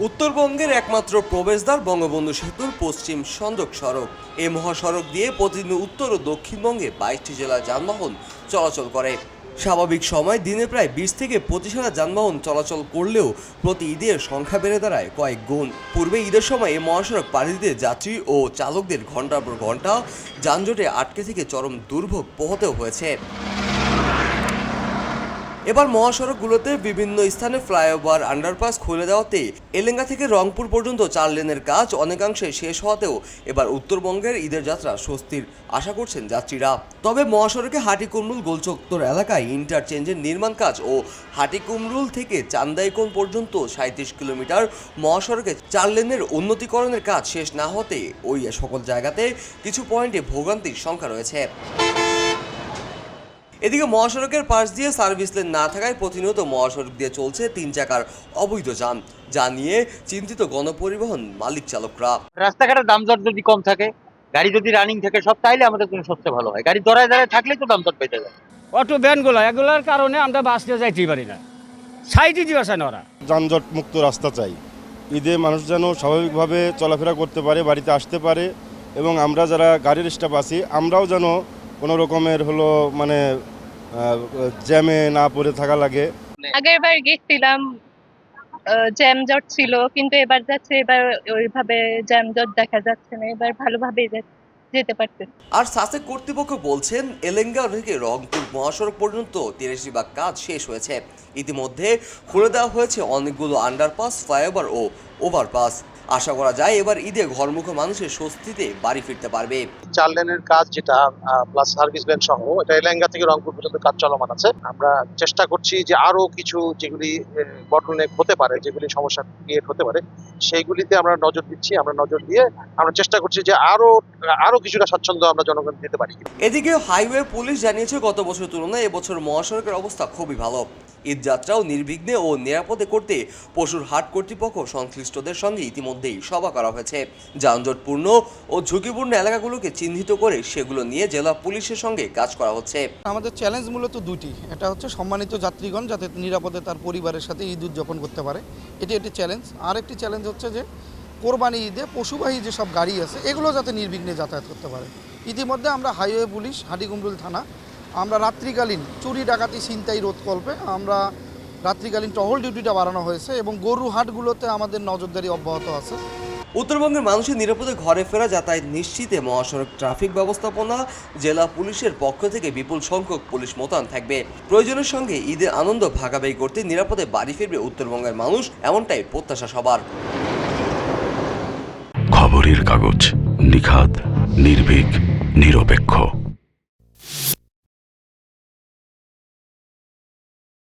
উত্তরবঙ্গের একমাত্র প্রবেশদ্বার বঙ্গবন্ধু সেতুর পশ্চিম সংযোগ সড়ক। এই মহাসড়ক দিয়ে প্রতিদিন উত্তর ও দক্ষিণবঙ্গে বাইশটি জেলার যানবাহন চলাচল করে। স্বাভাবিক সময় দিনে প্রায় বিশ থেকে পঁচিশ হাজার যানবাহন চলাচল করলেও প্রতি ঈদের সংখ্যা বেড়ে দাঁড়ায় কয়েক গুণ। পূর্বে ঈদের সময় এই মহাসড়ক পাড়ি দিতে যাত্রী ও চালকদের ঘণ্টার পর ঘণ্টা যানজটে আটকে থেকে চরম দুর্ভোগ পোহাতেও হয়েছে। এবার মহাসড়কগুলোতে বিভিন্ন স্থানে ফ্লাইওভার আন্ডারপাস খুলে দেওয়াতে এলেঙ্গা থেকে রংপুর পর্যন্ত চার লেনের কাজ অনেকাংশে শেষ হওয়াতেও এবার উত্তরবঙ্গের ঈদের যাত্রা স্বস্তির আশা করছেন যাত্রীরা। তবে মহাসড়কে হাটিকুমরুল গোলচত্বর এলাকায় ইন্টারচেঞ্জের নির্মাণ কাজ ও হাটিকুমরুল থেকে চান্দাইকোণ পর্যন্ত সাঁত্রিশ কিলোমিটার মহাসড়কে চার লেনের উন্নতিকরণের কাজ শেষ না হতে ওই সকল জায়গাতে কিছু পয়েন্টে ভোগান্তির সংখ্যা রয়েছে। এদিকে মহাসড়কের পাশ দিয়ে সার্ভিস লেন না থাকায় প্রতিনিয়ত মহাসড়ক দিয়ে চলছে তিন চাকার অবৈধ যান যা নিয়ে চিন্তিত গণপরিবহন মালিক চালকরা। রাস্তাঘাটের দামদর যদি কম থাকে গাড়ি যদি রানিং থাকে সব তাইলে আমাদের জন্য সবচেয়ে ভালো হয়। গাড়ি দরায় দাঁড়ায় থাকলে তো দামদর বেঁচে যায় অটো ভ্যানগুলো এগুলোর কারণে আমরা বাস নিয়ে যাইতেই পারি না। সাইডে দিবাসে না ওরা। যানজট মুক্ত রাস্তা চাই। ঈদে মানুষ যেন স্বাভাবিকভাবে চলাফেরা করতে পারে বাড়িতে আসতে পারে এবং আমরা যারা গাড়ির স্টাফ আছি আমরাও যেন কোনো রকমের হলো মানে জ্যামে না পড়ে থাকা লাগে। আগের বার গেছিলাম জ্যাম জট ছিল কিন্তু এবার যাচ্ছে এবার ওইভাবে জ্যাম জট দেখা যাচ্ছে না এবার ভালোভাবে যেতে পারছে আর সাসেক কর্তৃপক্ষ বলছেন এলেঙ্গা থেকে রংপুর মহাসড়ক পর্যন্ত তিরাশি ভাগ কাজ শেষ হয়েছে। ইতিমধ্যে খুলে দেওয়া হয়েছে অনেকগুলো আন্ডারপাস ফ্লাইওভার ও ওভারপাস আশা করা যায় এবার ঈদে ঘরমুখ মানুষের স্বস্তিতে বাড়ি ফিরতে পারবে। চার লেনের কাজ যেটা প্লাস সার্ভিস লেন সহ এটা এলাঙ্গা থেকে রংপুর পর্যন্ত কাজ চলমান আছে। আমরা চেষ্টা করছি যে আরও কিছু যেগুলি বটলনেক হতে পারে যেগুলি সমস্যা ক্রিয়েট হতে পারে সেইগুলিতে আমরা নজর দিচ্ছি আমরা নজর দিয়ে আমরা চেষ্টা করছি যে আরও আরও কিছুটা স্বাচ্ছন্দ্য আমরা জনগণ দিতে পারি। এদিকে হাইওয়ে পুলিশ জানিয়েছে গত বছর তুলনায় এবছর মহাসড়কের অবস্থা খুবই ভালো। ঈদ যাত্রাও নির্বিঘ্নে ও নিরাপদে করতে পশুর হাট কর্তৃপক্ষ সংশ্লিষ্টদের সঙ্গে ইতিমধ্যেই সভা করা হয়েছে। যানজটপূর্ণ ও ঝুঁকিপূর্ণ এলাকাগুলোকে চিহ্নিত করে সেগুলো নিয়ে জেলা পুলিশের সঙ্গে কাজ করা হচ্ছে। আমাদের চ্যালেঞ্জ মূলত দুটি। এটা হচ্ছে সম্মানিত যাত্রীগণ যাতে নিরাপদে তার পরিবারের সাথে ঈদ উদযাপন করতে পারে। এটি একটি চ্যালেঞ্জ আর একটি চ্যালেঞ্জ হচ্ছে যে, কোরবানি ঈদে পশুবাহী যেসব গাড়ি আছে, এগুলো যাতে নির্বিঘ্নে যাতায়াত করতে পারে। ইতিমধ্যে আমরা হাইওয়ে পুলিশ হাটিগুমরুল থানা আমরা রাত্রিকালীন চুরি ডাকাতি ছিনতাই রোধকল্পে আমরা রাত্রিকালীন টহল ডিউটিটা বাড়ানো হয়েছে এবং গরু হাটগুলোতে আমাদের নজরদারি অব্যাহত আছে। উত্তরবঙ্গের মানুষের নিরাপদে ঘরে ফেরা যাতায়াত নিশ্চিতে মহাসড়ক ট্রাফিক ব্যবস্থাপনা জেলা পুলিশের পক্ষ থেকে বিপুল সংখ্যক পুলিশ মোতায়েন থাকবে। প্রয়োজনের সঙ্গে ঈদের আনন্দ ভাগাভাগি করতে নিরাপদে বাড়ি ফিরবে উত্তরবঙ্গের মানুষ এমনটাই প্রত্যাশা সবার। খবরের কাগজ নিখাত নির্ভীক নিরপেক্ষ।